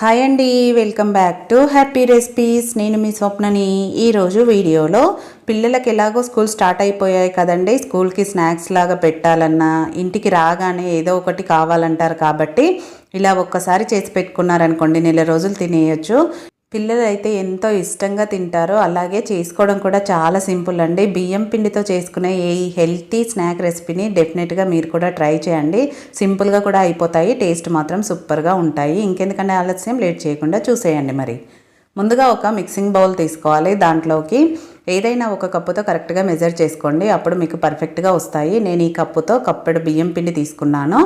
Hi అండి welcome back to happy recipes. నేను మీ స్వప్నని. ఈరోజు వీడియోలో పిల్లలకి ఎలాగో స్కూల్ స్టార్ట్ అయిపోయాయి కదండి. స్కూల్కి స్నాక్స్ లాగా పెట్టాలన్నా ఇంటికి రాగానే ఏదో ఒకటి కావాలంటారు కాబట్టి ఇలా ఒక్కసారి చేసి పెట్టుకున్నారనుకోండి నెల రోజులు తినేయచ్చు. పిల్లలు అయితే ఎంతో ఇష్టంగా తింటారో. అలాగే చేసుకోవడం కూడా చాలా సింపుల్ అండి. బియ్యం పిండితో చేసుకునే ఈ హెల్తీ స్నాక్ రెసిపీని డెఫినెట్గా మీరు కూడా ట్రై చేయండి. సింపుల్గా కూడా అయిపోతాయి. టేస్ట్ మాత్రం సూపర్గా ఉంటాయి. ఇంకెందుకంటే ఆలస్యం లేట్ చేయకుండా చూసేయండి మరి. ముందుగా ఒక మిక్సింగ్ బౌల్ తీసుకోవాలి. దాంట్లోకి ఏదైనా ఒక కప్పుతో కరెక్ట్గా మెజర్ చేసుకోండి. అప్పుడు మీకు పర్ఫెక్ట్గా వస్తాయి. నేను ఈ కప్పుతో కప్పెడు బియ్యం పిండి తీసుకున్నాను.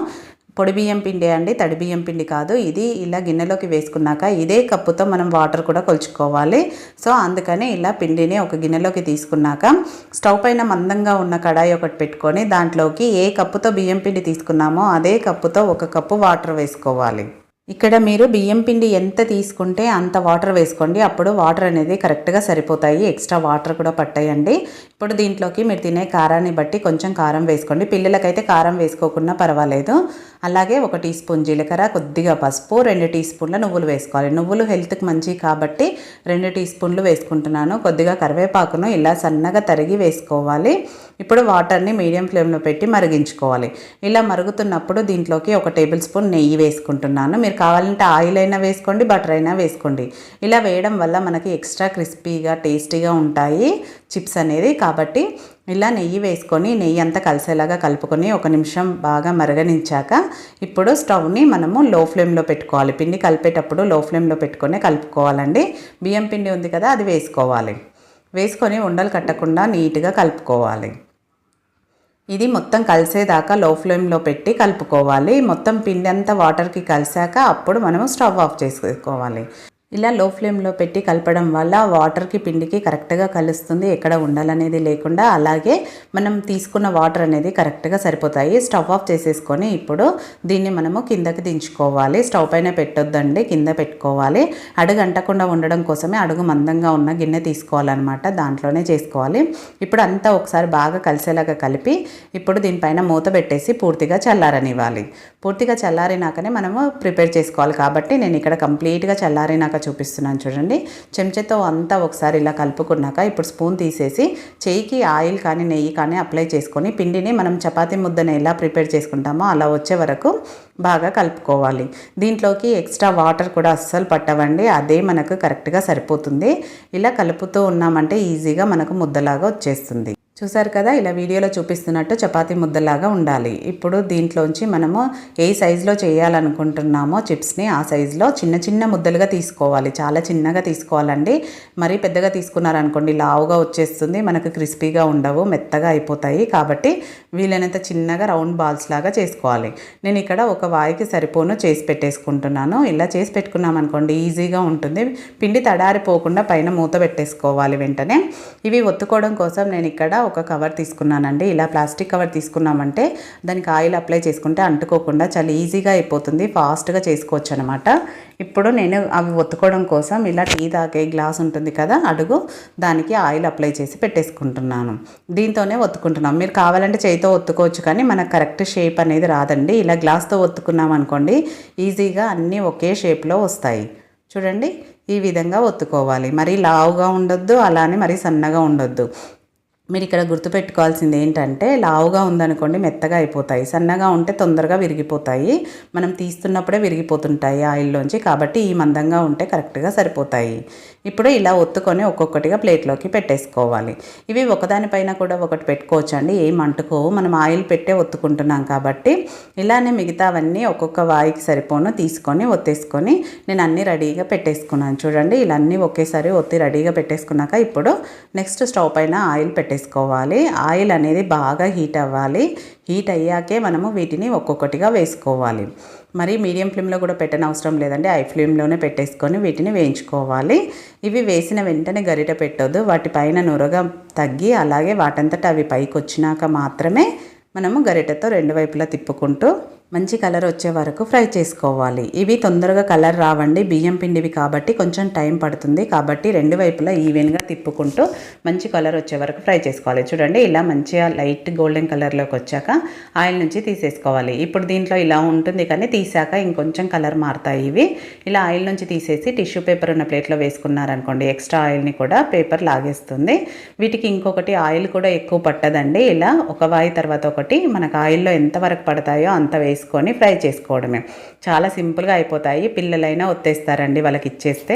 పొడి బియ్యం పిండి అండి తడి బియ్యం పిండి కాదు. ఇది ఇలా గిన్నెలోకి వేసుకున్నాక ఇదే కప్పుతో మనం వాటర్ కూడా కొలుచుకోవాలి. సో అందుకని ఇలా పిండిని ఒక గిన్నెలోకి తీసుకున్నాక స్టవ్ పైన మందంగా ఉన్న కడాయి ఒకటి పెట్టుకొని దాంట్లోకి ఏ కప్పుతో బియ్యం పిండి తీసుకున్నామో అదే కప్పుతో ఒక కప్పు వాటర్ వేసుకోవాలి. ఇక్కడ మీరు బియ్యం పిండి ఎంత తీసుకుంటే అంత వాటర్ వేసుకోండి. అప్పుడు వాటర్ అనేది కరెక్ట్గా సరిపోతాయి. ఎక్స్ట్రా వాటర్ కూడా పట్టాయండి. ఇప్పుడు దీంట్లోకి మీరు తినే కారాన్ని బట్టి కొంచెం కారం వేసుకోండి. పిల్లలకైతే కారం వేసుకోకుండా పర్వాలేదు. అలాగే ఒక టీ స్పూన్ జీలకర్ర కొద్దిగా పసుపు రెండు టీ స్పూన్ల నువ్వులు వేసుకోవాలి. నువ్వులు హెల్త్కి మంచివి కాబట్టి రెండు టీ స్పూన్లు వేసుకుంటున్నాను. కొద్దిగా కరివేపాకును ఇలా సన్నగా తరిగి వేసుకోవాలి. ఇప్పుడు వాటర్ని మీడియం ఫ్లేమ్లో పెట్టి మరిగించుకోవాలి. ఇలా మరుగుతున్నప్పుడు దీంట్లోకి ఒక టేబుల్ స్పూన్ నెయ్యి వేసుకుంటున్నాను. మీరు కావాలంటే ఆయిల్ అయినా వేసుకోండి బటర్ అయినా వేసుకోండి. ఇలా వేయడం వల్ల మనకి ఎక్స్ట్రా క్రిస్పీగా టేస్టీగా ఉంటాయి చిప్స్ అనేది. కాబట్టి ఇలా నెయ్యి వేసుకొని నెయ్యి అంతా కలిసేలాగా కలుపుకొని ఒక నిమిషం బాగా మరగనించాక ఇప్పుడు స్టవ్ని మనము లో ఫ్లేమ్లో పెట్టుకోవాలి. పిండి కలిపేటప్పుడు లో ఫ్లేమ్లో పెట్టుకొని కలుపుకోవాలండి. బియ్యం పిండి ఉంది కదా అది వేసుకోవాలి. వేసుకొని ఉండలు కట్టకుండా నీట్గా కలుపుకోవాలి. ఇది మొత్తం కలిసేదాకా లో ఫ్లేమ్లో పెట్టి కలుపుకోవాలి. మొత్తం పిండి అంతా వాటర్కి కలిసాక అప్పుడు మనము స్టవ్ ఆఫ్ చేసుకోవాలి. ఇలా లో ఫ్లేమ్లో పెట్టి కలపడం వల్ల వాటర్కి పిండికి కరెక్ట్గా కలుస్తుంది ఎక్కడ ఉండాలనేది లేకుండా అలాగే మనం తీసుకున్న వాటర్ అనేది కరెక్ట్గా సరిపోతాయి. స్టవ్ ఆఫ్ చేసేసుకొని ఇప్పుడు దీన్ని మనము కిందకి దించుకోవాలి. స్టవ్ పైన పెట్టొద్దండి కింద పెట్టుకోవాలి. అడుగు అంటకుండా ఉండడం కోసమే అడుగు మందంగా ఉన్న గిన్నె తీసుకోవాలన్నమాట దాంట్లోనే చేసుకోవాలి. ఇప్పుడు అంతా ఒకసారి బాగా కలిసేలాగా కలిపి ఇప్పుడు దీనిపైన మూత పెట్టేసి పూర్తిగా చల్లారనివ్వాలి. పూర్తిగా చల్లారినాకనే మనము ప్రిపేర్ చేసుకోవాలి. కాబట్టి నేను ఇక్కడ కంప్లీట్గా చల్లారినాక చూపిస్తున్నాను చూడండి. చెంచాతో అంతా ఒకసారి ఇలా కలుపుకున్నాక ఇప్పుడు స్పూన్ తీసేసి చేయికి ఆయిల్ కానీ నెయ్యి కానీ అప్లై చేసుకొని పిండిని మనం చపాతీ ముద్దను ఎలా ప్రిపేర్ చేసుకుంటామో అలా వచ్చే వరకు బాగా కలుపుకోవాలి. దీంట్లోకి ఎక్స్ట్రా వాటర్ కూడా అస్సలు పట్టవండి. అదే మనకు కరెక్ట్గా సరిపోతుంది. ఇలా కలుపుతూ ఉన్నామంటే ఈజీగా మనకు ముద్దలాగా వచ్చేస్తుంది. చూసారు కదా ఇలా వీడియోలో చూపిస్తున్నట్టు చపాతీ ముద్దలాగా ఉండాలి. ఇప్పుడు దీంట్లోంచి మనము ఏ సైజులో చేయాలనుకుంటున్నామో చిప్స్ని ఆ సైజులో చిన్న చిన్న ముద్దలుగా తీసుకోవాలి. చాలా చిన్నగా తీసుకోవాలండి. మరీ పెద్దగా తీసుకున్నారనుకోండి లావుగా వచ్చేస్తుంది. మనకు క్రిస్పీగా ఉండవు మెత్తగా అయిపోతాయి. కాబట్టి వీలైనంత చిన్నగా రౌండ్ బాల్స్ లాగా చేసుకోవాలి. నేను ఇక్కడ ఒక వాయికి సరిపోను చేసి పెట్టేసుకుంటున్నాను. ఇలా చేసి పెట్టుకున్నాం అనుకోండి ఈజీగా ఉంటుంది. పిండి తడారిపోకుండా పైన మూత పెట్టేసుకోవాలి వెంటనే. ఇవి ఒత్తుకోవడం కోసం నేను ఇక్కడ ఒక కవర్ తీసుకున్నానండి. ఇలా ప్లాస్టిక్ కవర్ తీసుకున్నామంటే దానికి ఆయిల్ అప్లై చేసుకుంటే అంటుకోకుండా చాలా ఈజీగా అయిపోతుంది. ఫాస్ట్గా చేసుకోవచ్చు అనమాట ఇప్పుడు నేను అవి ఒత్తుకోవడం కోసం ఇలా టీ తాగే గ్లాస్ ఉంటుంది కదా అడుగు దానికి ఆయిల్ అప్లై చేసి పెట్టేసుకుంటున్నాను. దీంతోనే ఒత్తుకుంటున్నాం. మీరు కావాలంటే చేయితో ఒత్తుకోవచ్చు కానీ మనకు కరెక్ట్ షేప్ అనేది రాదండి. ఇలా గ్లాస్తో ఒత్తుకున్నాం అనుకోండి ఈజీగా అన్నీ ఒకే షేప్లో వస్తాయి. చూడండి ఈ విధంగా ఒత్తుకోవాలి. మరీ లావుగా ఉండొద్దు అలానే మరీ సన్నగా ఉండొద్దు. మీరు ఇక్కడ గుర్తుపెట్టుకోవాల్సింది ఏంటంటే లావుగా ఉందనుకోండి మెత్తగా అయిపోతాయి. సన్నగా ఉంటే తొందరగా విరిగిపోతాయి. మనం తీస్తున్నప్పుడే విరిగిపోతుంటాయి ఆయిల్లోంచి. కాబట్టి ఈ మందంగా ఉంటే కరెక్ట్గా సరిపోతాయి. ఇప్పుడు ఇలా ఒత్తుకొని ఒక్కొక్కటిగా ప్లేట్లోకి పెట్టేసుకోవాలి. ఇవి ఒకదానిపైన కూడా ఒకటి పెట్టుకోవచ్చు అండి ఏం అంటుకోవు. మనం ఆయిల్ పెట్టే ఒత్తుకుంటున్నాం కాబట్టి ఇలానే మిగతావన్నీ ఒక్కొక్క వాయికి సరిపోను. తీసుకొని ఒత్తేసుకొని నేను అన్నీ రెడీగా పెట్టేసుకున్నాను. చూడండి ఇలా అన్నీ ఒకేసారి ఒత్తి రెడీగా పెట్టేసుకున్నాక ఇప్పుడు నెక్స్ట్ స్టవ్ పైన ఆయిల్ వేసుకోవాలి. ఆయిల్ అనేది బాగా హీట్ అవ్వాలి. హీట్ అయ్యాకే మనము వీటిని ఒక్కొక్కటిగా వేసుకోవాలి. మరి మీడియం ఫ్లేమ్లో కూడా పెట్టని అవసరం లేదండి. హై ఫ్లేమ్లోనే పెట్టేసుకొని వీటిని వేయించుకోవాలి. ఇవి వేసిన వెంటనే గరిట పెట్టొద్దు. వాటిపైన నురగ తగ్గి అలాగే వాటంతట అవి పైకి వచ్చినాక మాత్రమే మనము గరిటతో రెండు వైపులా తిప్పుకుంటూ మంచి కలర్ వచ్చే వరకు ఫ్రై చేసుకోవాలి. ఇవి తొందరగా కలర్ రావండి. బియ్యం పిండివి కాబట్టి కొంచెం టైం పడుతుంది. కాబట్టి రెండు వైపులా ఈవెన్గా తిప్పుకుంటూ మంచి కలర్ వచ్చే వరకు ఫ్రై చేసుకోవాలి. చూడండి ఇలా మంచిగా లైట్ గోల్డెన్ కలర్లోకి వచ్చాక ఆయిల్ నుంచి తీసేసుకోవాలి. ఇప్పుడు దీంట్లో ఇలా ఉంటుంది కానీ తీసాక ఇంకొంచెం కలర్ మారుతాయి ఇవి. ఇలా ఆయిల్ నుంచి తీసేసి టిష్యూ పేపర్ ఉన్న ప్లేట్లో వేసుకున్నారనుకోండి ఎక్స్ట్రా ఆయిల్ని కూడా పేపర్ లాగేస్తుంది. వీటికి ఇంకొకటి ఆయిల్ కూడా ఎక్కువ పట్టదండి. ఇలా ఒక వాయి తర్వాత ఒకటి మనకు ఆయిల్లో ఎంతవరకు పడతాయో అంత వేసి వేసుకొని ఫ్రై చేసుకోవడమే. చాలా సింపుల్గా అయిపోతాయి. పిల్లలైనా ఒత్తేస్తారండి వాళ్ళకి ఇచ్చేస్తే.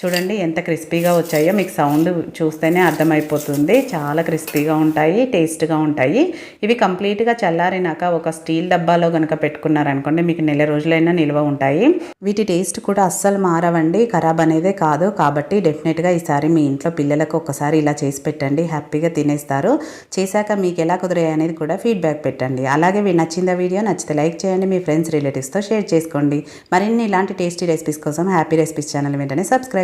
చూడండి ఎంత క్రిస్పీగా వచ్చాయో మీకు సౌండ్ చూస్తేనే అర్థమైపోతుంది. చాలా క్రిస్పీగా ఉంటాయి టేస్ట్గా ఉంటాయి. ఇవి కంప్లీట్గా చల్లారినాక ఒక స్టీల్ డబ్బాలో కనుక పెట్టుకున్నారనుకోండి మీకు నెల రోజులైనా నిల్వ ఉంటాయి. వీటి టేస్ట్ కూడా అస్సలు మారవండి ఖరాబ్ అనేదే కాదు. కాబట్టి డెఫినెట్గా ఈసారి మీ ఇంట్లో పిల్లలకు ఒకసారి ఇలా చేసి పెట్టండి హ్యాపీగా తినేస్తారు. చేశాక మీకు ఎలా కుదిరాయి అనేది కూడా ఫీడ్బ్యాక్ పెట్టండి. అలాగే నచ్చిందా వీడియో నచ్చితే లైక్ చేయండి మీ ఫ్రెండ్స్ రిలేటివ్స్తో షేర్ చేసుకోండి. మరిన్ని ఇలాంటి టేస్టీ రెసిపీస్ కోసం హ్యాపీ రెసిపీస్ ఛానల్ వెంటనే సబ్స్క్రైబ్